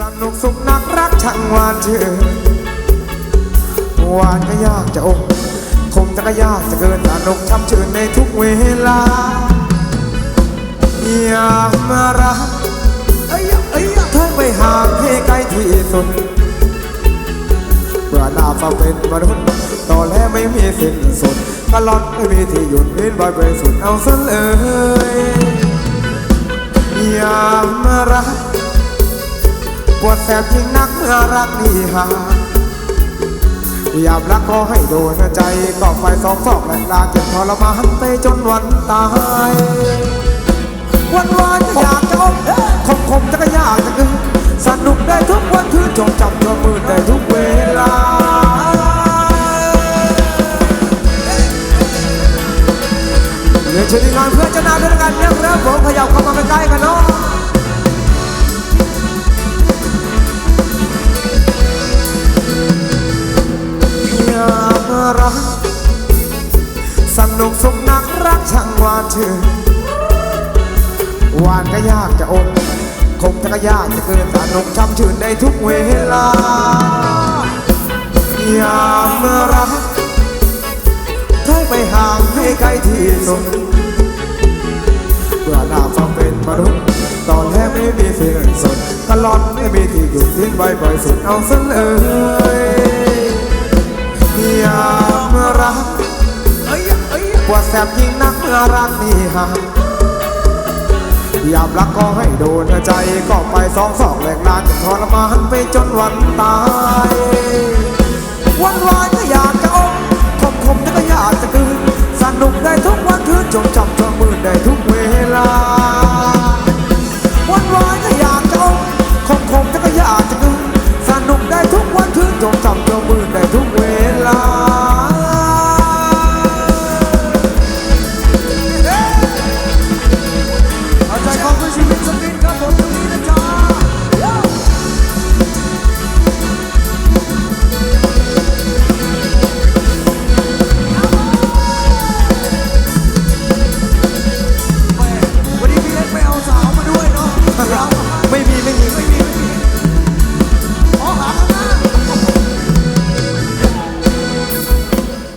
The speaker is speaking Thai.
สนุกสุขนักรักช่างหวานชื่นหวานก็ยากจะอกคงจะก็ยากจะเกินสนุกช้ำชื่นในทุกเวลาอย่ามารักเอ้ยเอ้ยเธอไปห่างให้ไกลที่สุดเพื่อหน้าฟ้าเป็นมนุษย์ตอนแรกไม่มีสิ้นสุดตลอดไม่มีที่หยุดเว้นบ่อยไปสุดเอาซะเลยอย่ามารัก วดแสบยิ่งนักเมื่อรักนี่หาอยากรักก็ให้โดนใจก็ไฟสองสองแหลกลาเจ็บทรมานไปจนวันตาย วันวานจะอยากจะอมคมคมจะก็อยากจะกึ่งสนุกได้ทุกวันคืนจงจำตัวมือได้ทุกเวลาเรียนเชิญงานเพื่อเจ้านาด้วยกันเนะครับผมขยับเข้ามาใกล้ๆกันเนาะ รัก สนุกสุขนักรักช่างวานชื่นหวานก็ยากจะอมคงจะก็ยากจะเกินสนุกช้ำชื่นได้ทุกเวลาอย่ามารักถอยไปห่างให้ไกลที่สุดเพื่อหน้าฟังเป็นมนุษย์ตอนแรกไม่มีสิ่งสดตลอดไม่มีที่หยุดทิ้งไว้บ่อยสุดเอาซะเลย ว่าแสบยิ่งนักเมื่อรักนี่ห่างยามรักก็ให้โดนใจก็ไปสองสองแหลกลานทรมานไปจนวันตาย